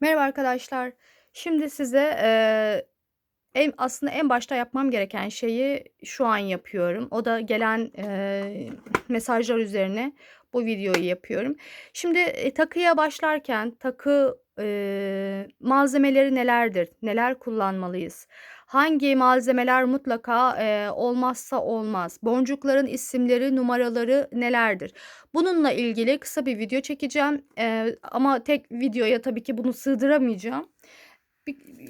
Merhaba arkadaşlar. Şimdi size, eee, en aslında en başta yapmam gereken şeyi şu an yapıyorum. O da gelen, eee, mesajlar üzerine bu videoyu yapıyorum. Şimdi, eee, takıya başlarken takı, eee, malzemeleri nelerdir? Neler kullanmalıyız? Hangi malzemeler mutlaka, eee, olmazsa olmaz? Boncukların isimleri, numaraları nelerdir? Bununla ilgili kısa bir video çekeceğim, eee, ama tek videoya tabii ki bunu sığdıramayacağım.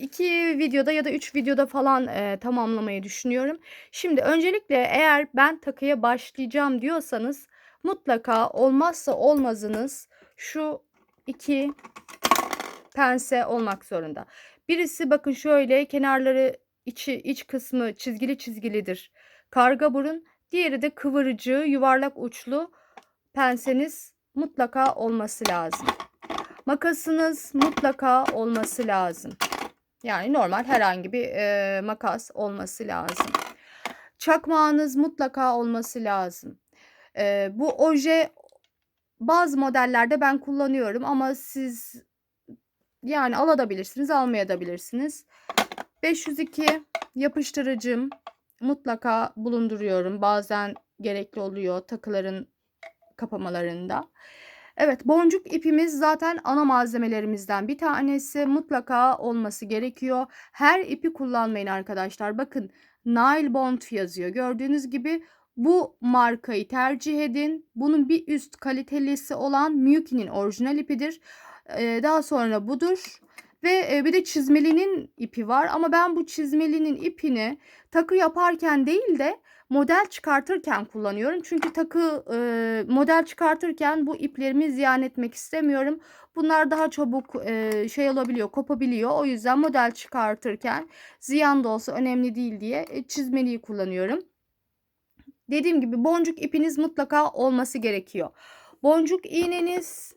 2 videoda ya da 3 videoda falan, eee, tamamlamayı düşünüyorum. Şimdi öncelikle eğer ben takıya başlayacağım diyorsanız mutlaka olmazsa olmazınız şu 2 pense olmak zorunda. Birisi bakın şöyle kenarları içi iç kısmı çizgili çizgilidir. Karga burun. Diğeri de kıvırıcı yuvarlak uçlu penseniz mutlaka olması lazım. Makasınız mutlaka olması lazım. Yani normal herhangi bir, eee, makas olması lazım. Çakmağınız mutlaka olması lazım. Eee, bu oje bazı modellerde ben kullanıyorum ama siz yani alabilirsiniz, almayabilirsiniz. 502 yapıştırıcım mutlaka bulunduruyorum. Bazen gerekli oluyor takıların kapamalarında. Evet, boncuk ipimiz zaten ana malzemelerimizden bir tanesi. Mutlaka olması gerekiyor. Her ipi kullanmayın arkadaşlar. Bakın Nile Bond yazıyor. Gördüğünüz gibi bu markayı tercih edin. Bunun bir üst kalitelisi olan Miyuki'nin orijinal ipidir. Eee, daha sonra budur. Ve, eee, bir de çizmelinin ipi var ama ben bu çizmelinin ipini takı yaparken değil de model çıkartırken kullanıyorum. Çünkü takı, eee, model çıkartırken bu iplerimi ziyan etmek istemiyorum. Bunlar daha çabuk, eee, şey olabiliyor, kopabiliyor. O yüzden model çıkartırken ziyan da olsa önemli değil diye, eee, çizmeliyi kullanıyorum. Dediğim gibi boncuk ipiniz mutlaka olması gerekiyor. Boncuk iğneniz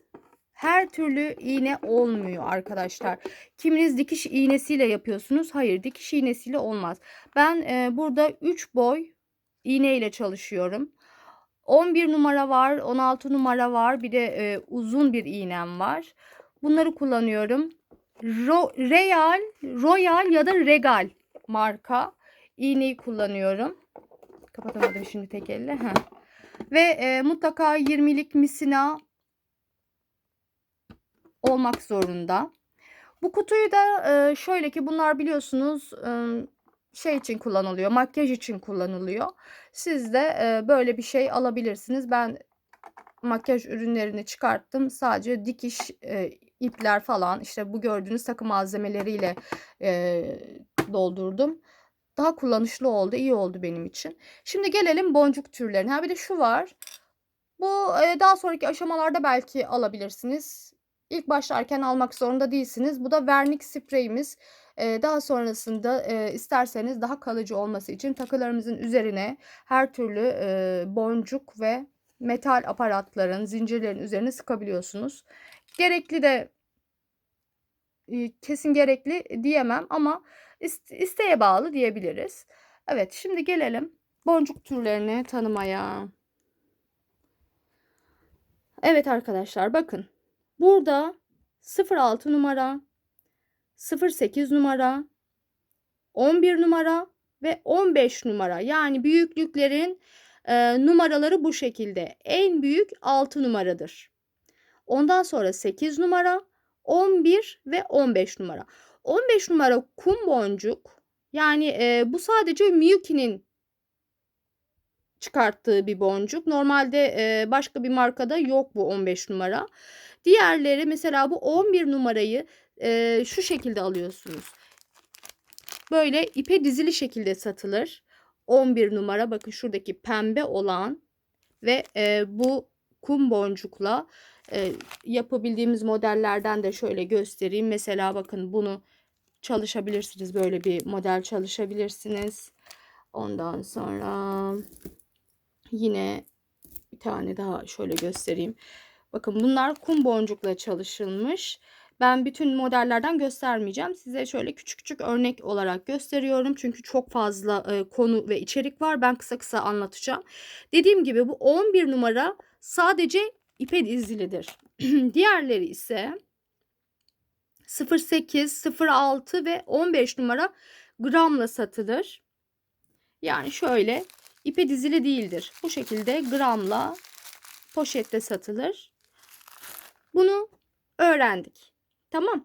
her türlü iğne olmuyor arkadaşlar. Kiminiz dikiş iğnesiyle yapıyorsunuz. Hayır, dikiş iğnesiyle olmaz. Ben, eee, burada 3 boy iğne ile çalışıyorum. 11 numara var, 16 numara var. Bir de, eee, uzun bir iğnem var. Bunları kullanıyorum. Ro Real, Royal ya da Regal marka iğneyi kullanıyorum. Kapatamadım şimdi tek elle. Heh. Ve, eee, mutlaka 20'lik misina olmak zorunda. Bu kutuyu da, eee, şöyle ki bunlar biliyorsunuz, ımm, şey için kullanılıyor, makyaj için kullanılıyor. Siz de, eee, böyle bir şey alabilirsiniz. Ben makyaj ürünlerini çıkarttım. Sadece dikiş, ipler falan, işte, bu gördüğünüz takı malzemeleriyle, doldurdum. Daha kullanışlı oldu, iyi oldu benim için. Şimdi gelelim boncuk türlerine. Ha, bir de şu var. Bu, daha sonraki aşamalarda belki alabilirsiniz. İlk başlarken almak zorunda değilsiniz. Bu da vernik spreyimiz. Eee, daha sonrasında, eee, isterseniz daha kalıcı olması için takılarımızın üzerine her türlü, eee, boncuk ve metal aparatların, zincirlerin üzerine sıkabiliyorsunuz. Gerekli de iii, kesin gerekli diyemem ama ist isteğe bağlı diyebiliriz. Evet, şimdi gelelim boncuk türlerini tanımaya. Evet arkadaşlar bakın. Burada 06 numara, 08 numara, 11 numara ve 15 numara. Yani büyüklüklerin, eee, numaraları bu şekilde. En büyük 6 numaradır. Ondan sonra 8 numara, 11 ve 15 numara. 15 numara kum boncuk. Yani, eee, bu sadece Miyuki'nin çıkarttığı bir boncuk. Normalde, eee, başka bir markada yok bu 15 numara. Diğerleri mesela bu 11 numarayı, eee, şu şekilde alıyorsunuz. Böyle ipe dizili şekilde satılır. 11 numara bakın şuradaki pembe olan ve, eee, bu kum boncukla, eee, yapabildiğimiz modellerden de şöyle göstereyim. Mesela bakın bunu çalışabilirsiniz. Böyle bir model çalışabilirsiniz. Ondan sonra yine bir tane daha şöyle göstereyim. Bakın bunlar kum boncukla çalışılmış. Ben bütün modellerden göstermeyeceğim. Size şöyle küçük küçük örnek olarak gösteriyorum. Çünkü çok fazla e, konu ve içerik var. Ben kısa kısa anlatacağım. Dediğim gibi bu 11 numara sadece ipe dizilidir. Diğerleri ise 08, 06 ve 15 numara gramla satılır. Yani şöyle ipe dizili değildir. Bu şekilde gramla poşette satılır. Bunu öğrendik. Tamam.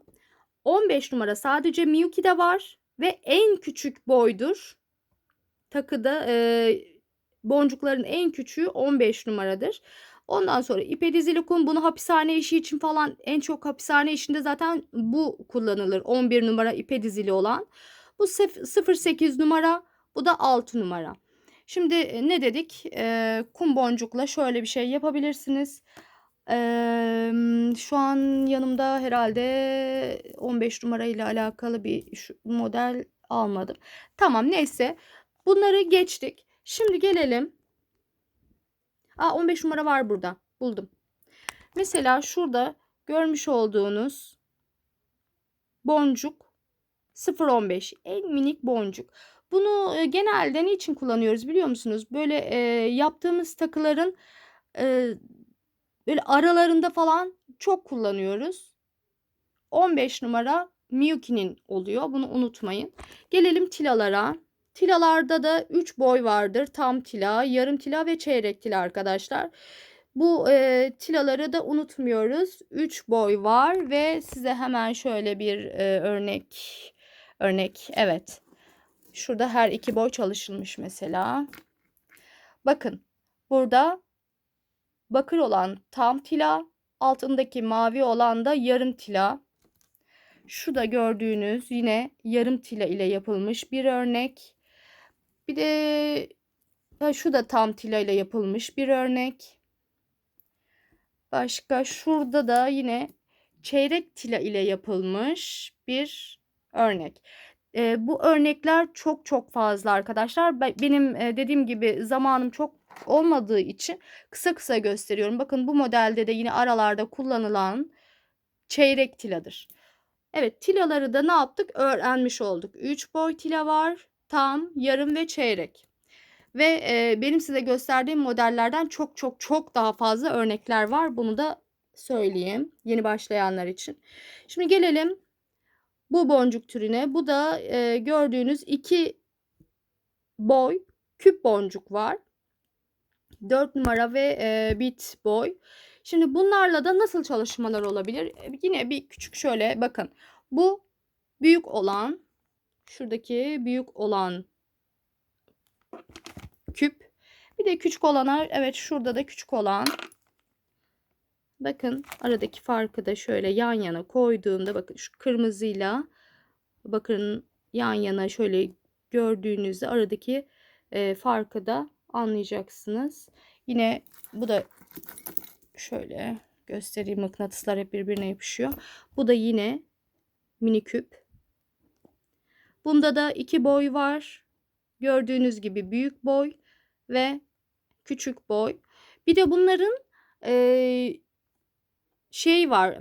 15 numara sadece Miyuki'de var ve en küçük boydur. Takıda e, boncukların en küçüğü 15 numaradır. Ondan sonra ipe dizili kum bunu hapishane işi için falan en çok hapishane işinde zaten bu kullanılır. 11 numara ipe dizili olan. Bu 08 numara bu da 6 numara. Şimdi ne dedik? E, kum boncukla şöyle bir şey yapabilirsiniz. E, şu an yanımda herhalde 15 numara ile alakalı bir model almadım. Tamam neyse bunları geçtik. Şimdi gelelim. Aa 15 numara var burada. Buldum. Mesela şurada görmüş olduğunuz boncuk 0.15 en minik boncuk. Bunu e, genelde niçin kullanıyoruz biliyor musunuz? Böyle e, yaptığımız takıların e, böyle aralarında falan çok kullanıyoruz. 15 numara Miyuki'nin oluyor. Bunu unutmayın. Gelelim tilalara. Tilalarda da 3 boy vardır. Tam tila, yarım tila ve çeyrek tila arkadaşlar. Bu e, tilaları da unutmuyoruz. 3 boy var ve size hemen şöyle bir e, örnek örnek evet. Şurada her iki boy çalışılmış mesela. Bakın burada bakır olan tam tila, altındaki mavi olan da yarım tila. Şu da gördüğünüz yine yarım tila ile yapılmış bir örnek. Bir de şu da tam tila ile yapılmış bir örnek. Başka şurada da yine çeyrek tila ile yapılmış bir örnek. E, bu örnekler çok çok fazla arkadaşlar. Benim e, dediğim gibi zamanım çok olmadığı için kısa kısa gösteriyorum. Bakın bu modelde de yine aralarda kullanılan çeyrek tiladır. Evet tilaları da ne yaptık? Öğrenmiş olduk. 3 boy tila var. Tam, yarım ve çeyrek. Ve e, benim size gösterdiğim modellerden çok çok çok daha fazla örnekler var. Bunu da söyleyeyim yeni başlayanlar için. Şimdi gelelim bu boncuk türüne. Bu da e, gördüğünüz iki boy küp boncuk var. 4 numara ve e, bit boy. Şimdi bunlarla da nasıl çalışmalar olabilir? E, yine bir küçük şöyle bakın. Bu büyük olan şuradaki büyük olan küp. Bir de küçük olanlar evet şurada da küçük olan. Bakın aradaki farkı da şöyle yan yana koyduğumda bakın şu kırmızıyla bakın yan yana şöyle gördüğünüzde aradaki e, farkı da anlayacaksınız. Yine bu da şöyle göstereyim mıknatıslar hep birbirine yapışıyor. Bu da yine mini küp. Bunda da iki boy var. Gördüğünüz gibi büyük boy ve küçük boy. Bir de bunların e, şey var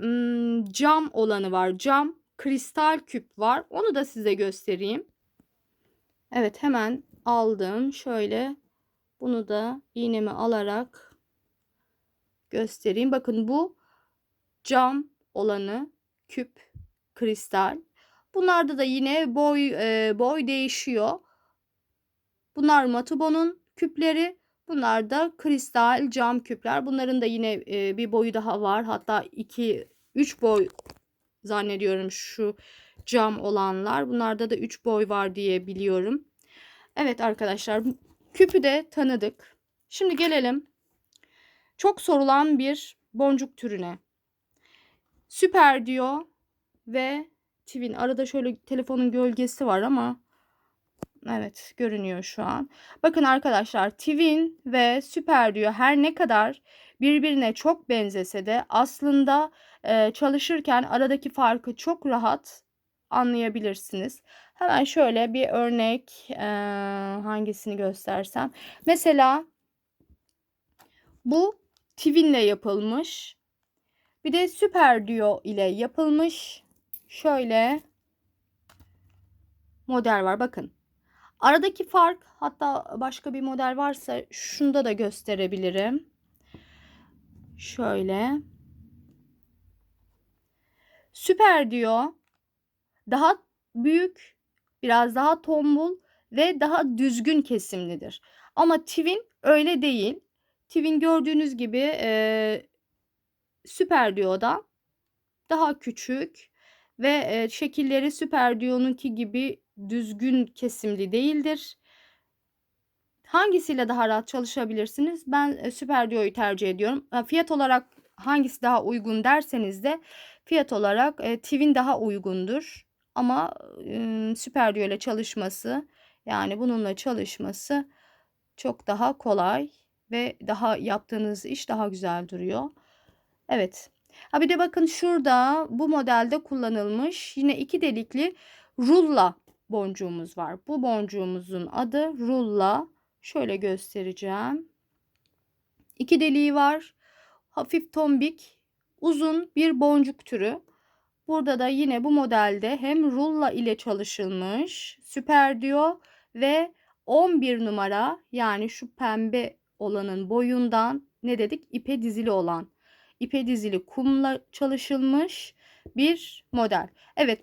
cam olanı var. Cam kristal küp var. Onu da size göstereyim. Evet hemen aldım. Şöyle bunu da iğnemi alarak göstereyim. Bakın bu cam olanı küp kristal. Bunlarda da yine boy e, boy değişiyor. Bunlar Matubon'un küpleri. Bunlar da kristal cam küpler. Bunların da yine e, bir boyu daha var. Hatta 2 3 boy zannediyorum şu cam olanlar. Bunlarda da 3 boy var diye biliyorum. Evet arkadaşlar küpü de tanıdık. Şimdi gelelim çok sorulan bir boncuk türüne. Süper diyor ve Twin. Arada şöyle telefonun gölgesi var ama Evet görünüyor şu an. Bakın arkadaşlar Twin ve Süper diyor her ne kadar birbirine çok benzese de aslında e, çalışırken aradaki farkı çok rahat anlayabilirsiniz. Hemen şöyle bir örnek e, hangisini göstersem. Mesela bu Twin yapılmış. Bir de Süper Duo ile yapılmış. Şöyle model var bakın. Aradaki fark hatta başka bir model varsa şunda da gösterebilirim. Şöyle. Süper diyor. Daha büyük, biraz daha tombul ve daha düzgün kesimlidir. Ama Twin öyle değil. Twin gördüğünüz gibi eee Süper Duo'dan daha küçük ve, eee, şekilleri Süper Duo'nunki gibi düzgün kesimli değildir. Hangisiyle daha rahat çalışabilirsiniz? Ben, eee, Süper Duo'yu tercih ediyorum. Aaa, fiyat olarak hangisi daha uygun derseniz de fiyat olarak, eee, Twin daha uygundur. Ama, ımm, Süper ile çalışması, yani bununla çalışması çok daha kolay ve daha yaptığınız iş daha güzel duruyor. Evet. Ha, bir de bakın şurada bu modelde kullanılmış yine 2 delikli rulla boncuğumuz var. Bu boncuğumuzun adı rulla. Şöyle göstereceğim. 2 deliği var. Hafif tombik, uzun bir boncuk türü. Burada da yine bu modelde hem rulla ile çalışılmış Süper Duo ve 11 numara yani şu pembe olanın boyundan ne dedik? İpe dizili olan. İpe dizili kumla çalışılmış bir model. Evet,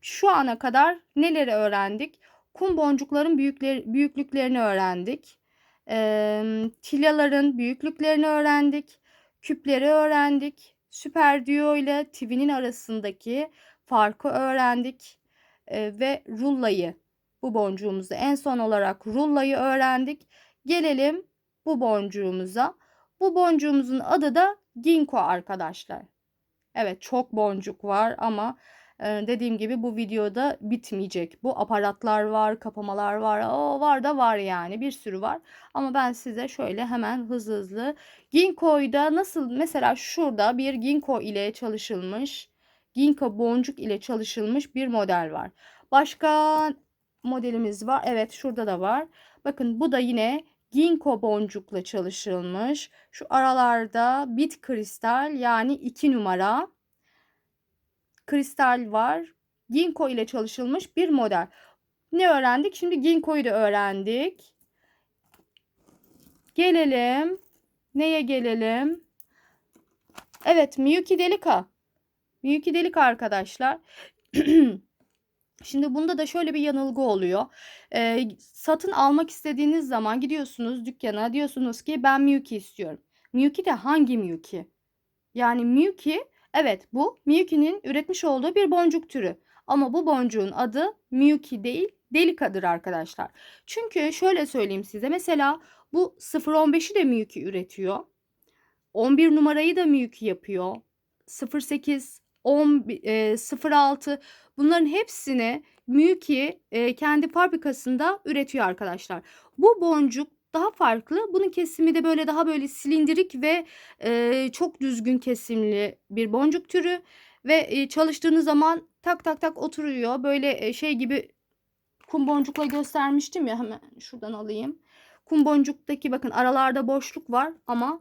şu ana kadar neleri öğrendik? Kum boncukların büyükleri büyüklüklerini öğrendik. Emm, tilyaların büyüklüklerini öğrendik. Küpleri öğrendik. Süper Duo ile Twi'nin arasındaki farkı öğrendik, eee, ve rullayı, bu boncuğumuzu en son olarak rullayı öğrendik. Gelelim bu boncuğumuza. Bu boncuğumuzun adı da Ginkgo arkadaşlar. Evet, çok boncuk var ama, dediğim gibi bu videoda bitmeyecek. Bu aparatlar var, kapamalar var, o var da var yani bir sürü var. Ama ben size şöyle hemen hızlı hızlı Ginkgo'da nasıl mesela şurada bir Ginkgo ile çalışılmış, Ginkgo boncuk ile çalışılmış bir model var. Başka modelimiz var. Evet, şurada da var. Bakın bu da yine Ginkgo boncukla çalışılmış. Şu aralarda bit kristal yani 2 numara kristal var. Ginkgo ile çalışılmış bir model. Ne öğrendik? Şimdi Ginkgo'yu da öğrendik. Gelelim. Neye gelelim? Evet, Miyuki Delica. Miyuki Delica arkadaşlar. Şimdi bunda da şöyle bir yanılgı oluyor. Eee, satın almak istediğiniz zaman gidiyorsunuz dükkana diyorsunuz ki ben Miyuki istiyorum. Miyuki de hangi Miyuki? Yani Miyuki evet bu Miyuki'nin üretmiş olduğu bir boncuk türü. Ama bu boncuğun adı Miyuki değil Delica'dır arkadaşlar. Çünkü şöyle söyleyeyim size mesela bu 0.15'i de Miyuki üretiyor. 11 numarayı da Miyuki yapıyor. 08, 10, eee, 06 bunların hepsini Miyuki, eee, kendi fabrikasında üretiyor arkadaşlar. Bu boncuk daha farklı. Bunun kesimi de böyle daha böyle silindirik ve, eee, çok düzgün kesimli bir boncuk türü ve, eee, çalıştığınız zaman tak tak tak oturuyor. Böyle, eee, şey gibi kum boncukla göstermiştim ya hemen şuradan alayım. Kum boncuktaki bakın aralarda boşluk var ama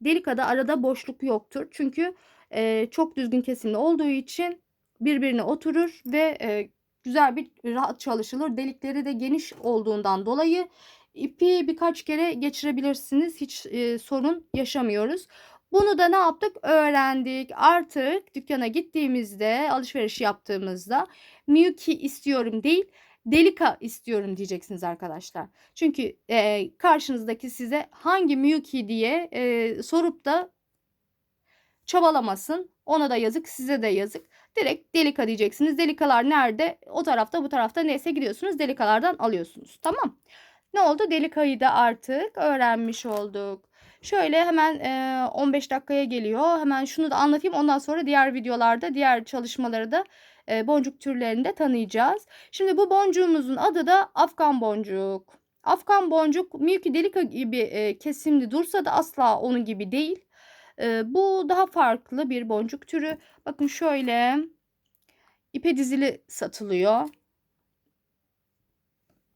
Delica'da arada boşluk yoktur. Çünkü, eee, çok düzgün kesimli olduğu için birbirine oturur ve, eee, güzel bir rahat çalışılır. Delikleri de geniş olduğundan dolayı ipi birkaç kere geçirebilirsiniz. Hiç, eee, sorun yaşamıyoruz. Bunu da ne yaptık? Öğrendik. Artık dükkana gittiğimizde, alışveriş yaptığımızda Miyuki istiyorum değil, Delica istiyorum diyeceksiniz arkadaşlar. Çünkü, eee, karşınızdaki size hangi Miyuki diye, eee, sorup da çabalamasın. Ona da yazık, size de yazık. Direkt Delica diyeceksiniz. Delica'lar nerede? O tarafta, bu tarafta neyse gidiyorsunuz Delica'lardan alıyorsunuz. Tamam. Ne oldu? Delica'yı da artık öğrenmiş olduk. Şöyle hemen, eee, 15 dakikaya geliyor. Hemen şunu da anlatayım. Ondan sonra diğer videolarda diğer çalışmaları da, eee, boncuk türlerini de tanıyacağız. Şimdi bu boncuğumuzun adı da Afgan boncuk. Afgan boncuk Miyuki Delica gibi, eee, kesimli dursa da asla onun gibi değil. Eee, bu daha farklı bir boncuk türü. Bakın şöyle ipe dizili satılıyor.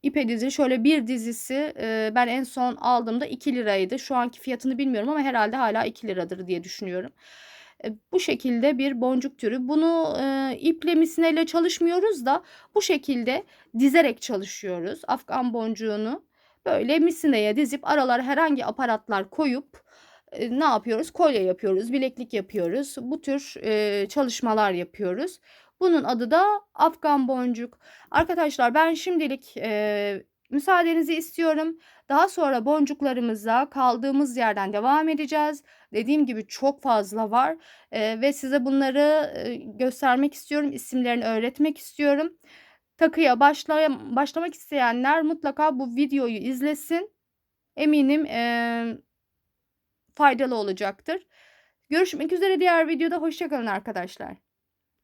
İpe dizili şöyle bir dizisi, eee, ben en son aldığımda 2 liraydı. Şu anki fiyatını bilmiyorum ama herhalde hâlâ 2 liradır diye düşünüyorum. Eee, bu şekilde bir boncuk türü. Bunu, eee, iple misineyle çalışmıyoruz da bu şekilde dizerek çalışıyoruz. Afgan boncuğunu böyle misineye dizip aralara herhangi aparatlar koyup, eee, ne yapıyoruz? Kolye yapıyoruz, bileklik yapıyoruz. Bu tür, eee, çalışmalar yapıyoruz. Bunun adı da Afgan boncuk. Arkadaşlar ben şimdilik, eee, müsaadenizi istiyorum. Daha sonra boncuklarımıza kaldığımız yerden devam edeceğiz. Dediğim gibi çok fazla var, eee, ve size bunları, eee, göstermek istiyorum. İsimlerini öğretmek istiyorum. Takıya başlayam başlamak isteyenler mutlaka bu videoyu izlesin. Eminim, emm faydalı olacaktır. Görüşmek üzere diğer videoda. Hoşça kalın arkadaşlar.